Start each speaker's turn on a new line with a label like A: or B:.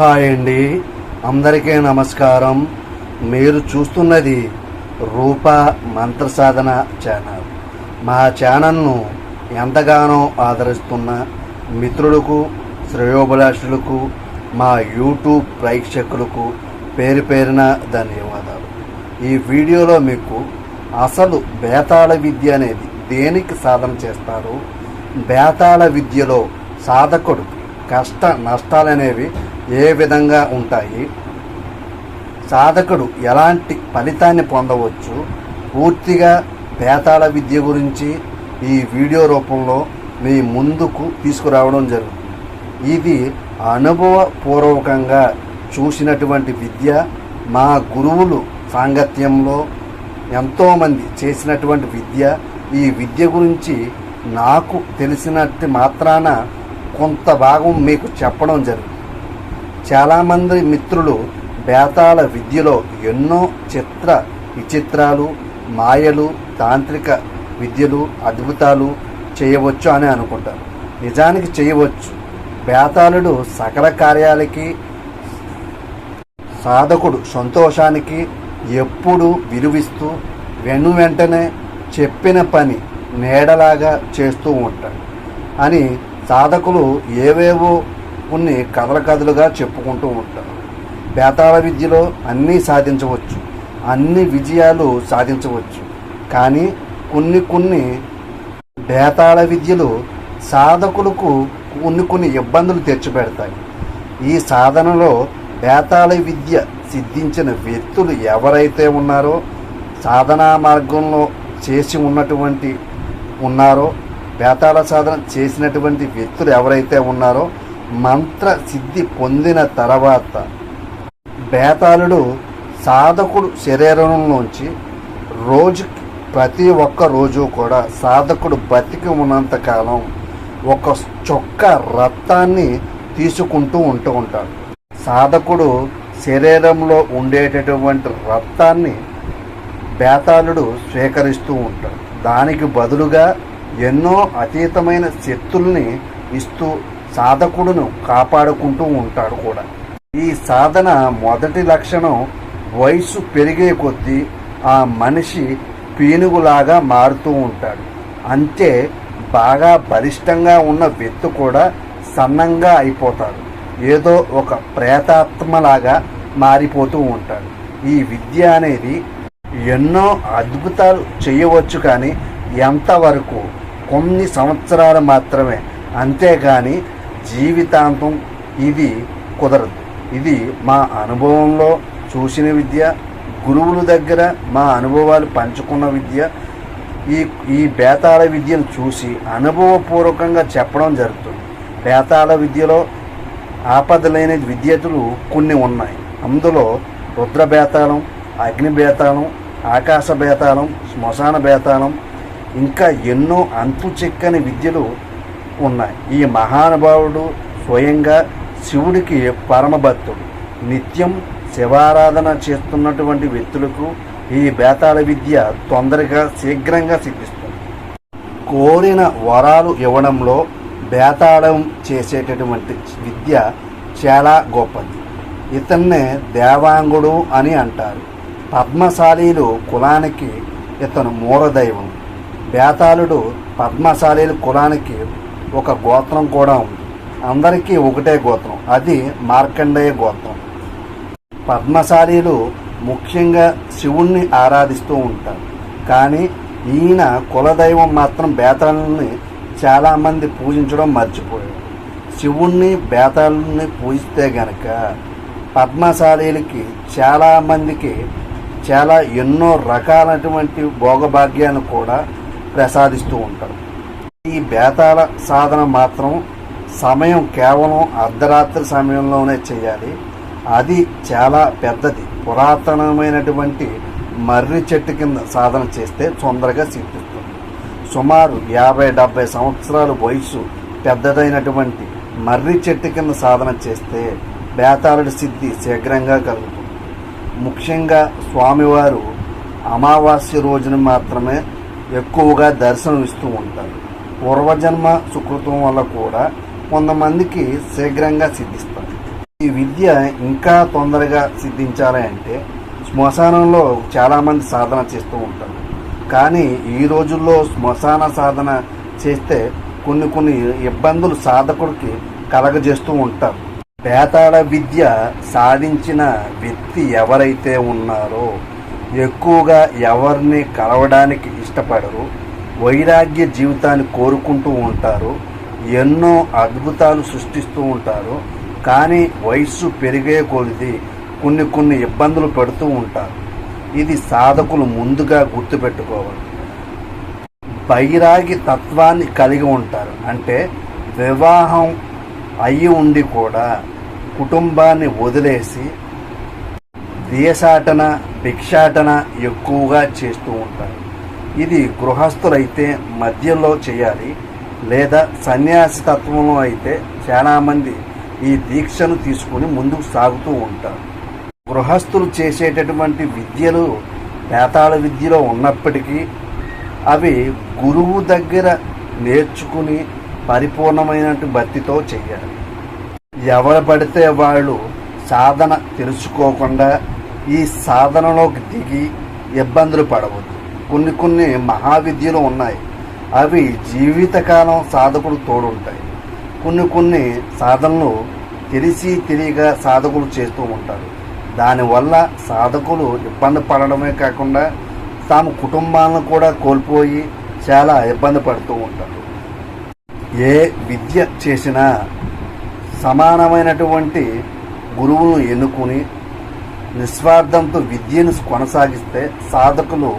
A: Hi అండి. అందరికీ నమస్కారం. మీరు చూస్తున్నది రూప మంత్ర సాధన ఛానల్. మా ఛానల్ను ఎంతగానో ఆదరిస్తున్న మిత్రులకు శ్రేయోభిలాషులకు మా యూట్యూబ్ ప్రేక్షకులకు పేరు పేరిన ధన్యవాదాలు. ఈ వీడియోలో మీకు అసలు బేతాళ విద్య అనేది దేనికి సాధన చేస్తారు? బేతాళ విద్యలో సాధకుడు కష్ట నష్టాలనేవి ఏ విధంగా ఉంటాయి? సాధకుడు ఎలాంటి ఫలితాన్ని పొందవచ్చు? పూర్తిగా పేతాళ విద్య గురించి ఈ వీడియో రూపంలో మీ ముందుకు తీసుకురావడం జరుగుతుంది. ఇది అనుభవపూర్వకంగా చూసినటువంటి విద్య. మా గురువులు సాంగత్యంలో ఎంతోమంది చేసినటువంటి విద్య. ఈ విద్య గురించి నాకు తెలిసినట్టు మాత్రాన కొంత భాగం మీకు చెప్పడం జరుగుతుంది. చాలామంది మిత్రులు బేతాళ విద్యలో ఎన్నో చిత్ర విచిత్రాలు మాయలు తాంత్రిక విద్యలు అద్భుతాలు చేయవచ్చు అని అనుకుంటారు. నిజానికి చేయవచ్చు. బేతాళుడు సకల కార్యాలకి సాధకుడు సంతోషానికి ఎప్పుడు విలువిస్తూ వెను వెంటనే చెప్పిన పని నీడలాగా చేస్తూ ఉంటాడు. అని సాధకులు ఏవేవో కొన్ని కథల కథలుగా చెప్పుకుంటూ ఉంటారు బేతాళ విద్యలో అన్నీ సాధించవచ్చు అన్ని విజయాలు సాధించవచ్చు. కానీ కొన్ని కొన్ని బేతాళ విద్యలు సాధకులకు కొన్ని కొన్ని ఇబ్బందులు తెచ్చిపెడతాయి. ఈ సాధనలో బేతాళ విద్య సిద్ధించిన వ్యక్తులు ఎవరైతే ఉన్నారో సాధనా మార్గంలో చేసి ఉన్నటువంటి ఉన్నారో బేతాళ సాధన చేసినటువంటి వ్యక్తులు ఎవరైతే ఉన్నారో మంత్ర సిద్ధి పొందిన తర్వాత బేతాళుడు సాధకుడు శరీరంలోంచి రోజుకి ప్రతి ఒక్క రోజు కూడా సాధకుడు బతికి ఉన్నంత కాలం ఒక చొక్క రక్తాన్ని తీసుకుంటూ ఉంటూ ఉంటాడు. సాధకుడు శరీరంలో ఉండేటటువంటి రక్తాన్ని బేతాళుడు స్వీకరిస్తూ ఉంటాడు. దానికి బదులుగా ఎన్నో అతీతమైన శక్తుల్ని ఇస్తూ సాధకుడును కాపాడుకుంటూ ఉంటాడు కూడా. ఈ సాధన మొదటి లక్షణం వయసు పెరిగే కొద్దీ ఆ మనిషి పీనుగులాగా మారుతూ ఉంటాడు. అంతే బాగా బలిష్టంగా ఉన్న వ్యక్తి కూడా సన్నంగా అయిపోతాడు. ఏదో ఒక ప్రేతాత్మలాగా మారిపోతూ ఉంటాడు. ఈ విద్య అనేది ఎన్నో అద్భుతాలు చేయవచ్చు కానీ ఎంతవరకు? కొన్ని సంవత్సరాలు మాత్రమే. అంతేగాని జీవితాంతం ఇది కుదరదు. ఇది మా అనుభవంలో చూసిన విద్య గురువుల దగ్గర మా అనుభవాలు పంచుకున్న విద్య. ఈ ఈ బేతాళ విద్యను చూసి అనుభవపూర్వకంగా చెప్పడం జరుగుతుంది. బేతాళ విద్యలో ఆపదలైన విద్యతులు కొన్ని ఉన్నాయి. అందులో రుద్ర బేతాళం అగ్ని బేతాళం ఆకాశ బేతాళం శ్మశాన బేతాళం ఇంకా ఎన్నో అంతు చిక్కని విద్యలు ఉన్నాయి. ఈ మహానుభావుడు స్వయంగా శివుడికి పరమభక్తుడు. నిత్యం శివారాధన చేస్తున్నటువంటి వ్యక్తులకు ఈ బేతాళ విద్య తొందరగా శీఘ్రంగా సిద్ధిస్తుంది. కోరిన వరాలు ఇవ్వడంలో బేతాళం చేసేటటువంటి విద్య చాలా గొప్పది. ఇతన్నే దేవాంగుడు అని అంటారు. పద్మశాలీలు కులానికి ఇతను మూలదైవం. బేతాళుడు పద్మశాలీల కులానికి ఒక గోత్రం కూడా ఉంది. అందరికీ ఒకటే గోత్రం. అది మార్కండేయ గోత్రం. పద్మశాలీలు ముఖ్యంగా శివుణ్ణి ఆరాధిస్తూ ఉంటారు. కానీ ఈయన కులదైవం మాత్రం బేతాళుని చాలామంది పూజించడం మర్చిపోయారు. శివుణ్ణి బేతాళుని పూజిస్తే గనక పద్మశాలీలకి చాలామందికి చాలా ఎన్నో రకాలైనటువంటి భోగభాగ్యాన్ని కూడా ప్రసాదిస్తూ ఉంటారు. ఈ బేతాల సాధన మాత్రం సమయం కేవలం అర్ధరాత్రి సమయంలోనే చేయాలి. అది చాలా పెద్దది. పురాతనమైనటువంటి మర్రి చెట్టు కింద సాధన చేస్తే తొందరగా సిద్ధిస్తుంది. సుమారు యాభై డెబ్బై సంవత్సరాల వయసు పెద్దదైనటువంటి మర్రి చెట్టు కింద సాధన చేస్తే బేతాళుడి సిద్ధి శీఘ్రంగా కలుగుతుంది. ముఖ్యంగా స్వామివారు అమావాస్య రోజున మాత్రమే ఎక్కువగా దర్శనం ఇస్తూ ఉంటారు. పూర్వజన్మ సుకృతం వల్ల కూడా కొంతమందికి శీఘ్రంగా సిద్ధిస్తారు ఈ విద్య ఇంకా తొందరగా సిద్ధించాలి అంటే శ్మశానంలో చాలామంది సాధన చేస్తూ ఉంటారు. కానీ ఈ రోజుల్లో శ్మశాన సాధన చేస్తే కొన్ని కొన్ని ఇబ్బందులు సాధకుడికి కలగజేస్తూ ఉంటారు. పేతాళ విద్య సాధించిన వ్యక్తి ఎవరైతే ఉన్నారో ఎక్కువగా ఎవరిని కలవడానికి ఇష్టపడరు. వైరాగ్య జీవితాన్ని కోరుకుంటూ ఉంటారు ఎన్నో అద్భుతాలు సృష్టిస్తూ ఉంటారు కానీ వయస్సు పెరిగే కొలిది కొన్ని కొన్ని ఇబ్బందులు పెడుతూ ఉంటారు. ఇది సాధకులు ముందుగా గుర్తుపెట్టుకోవాలి. బైరాగి తత్వాన్ని కలిగి ఉంటారు. అంటే వివాహం అయి ఉండి కూడా కుటుంబాన్ని వదిలేసి దేశాటన భిక్షాటన ఎక్కువగా చేస్తూ ఉంటారు. ఇది గృహస్థులైతే మధ్యలో చేయాలి లేదా సన్యాసి తత్వంలో అయితే చాలామంది ఈ దీక్షను తీసుకుని ముందుకు సాగుతూ ఉంటారు. గృహస్థులు చేసేటటువంటి విద్యలు వేతాళ విద్యలో ఉన్నప్పటికీ అవి గురువు దగ్గర నేర్చుకుని పరిపూర్ణమైన భక్తితో చేయాలి. ఎవరు పడితే వాళ్ళు సాధన తెలుసుకోకుండా ఈ సాధనలోకి దిగి ఇబ్బందులు పడవద్దు. కొన్ని కొన్ని మహావిద్యలు ఉన్నాయి. అవి జీవితకాలం సాధకుడు తోడుంటాయి. కొన్ని కొన్ని సాధనలు తెలిసి తెలియక సాధకులు చేస్తూ ఉంటారు దానివల్ల సాధకులు ఇబ్బంది పడడమే కాకుండా తాము కుటుంబాలను కూడా కోల్పోయి చాలా ఇబ్బంది పడుతూ ఉంటారు. ఏ విద్య చేసినా సమానమైనటువంటి గురువును ఎన్నుకుని నిస్వార్థంతో విద్యను కొనసాగిస్తే సాధకులు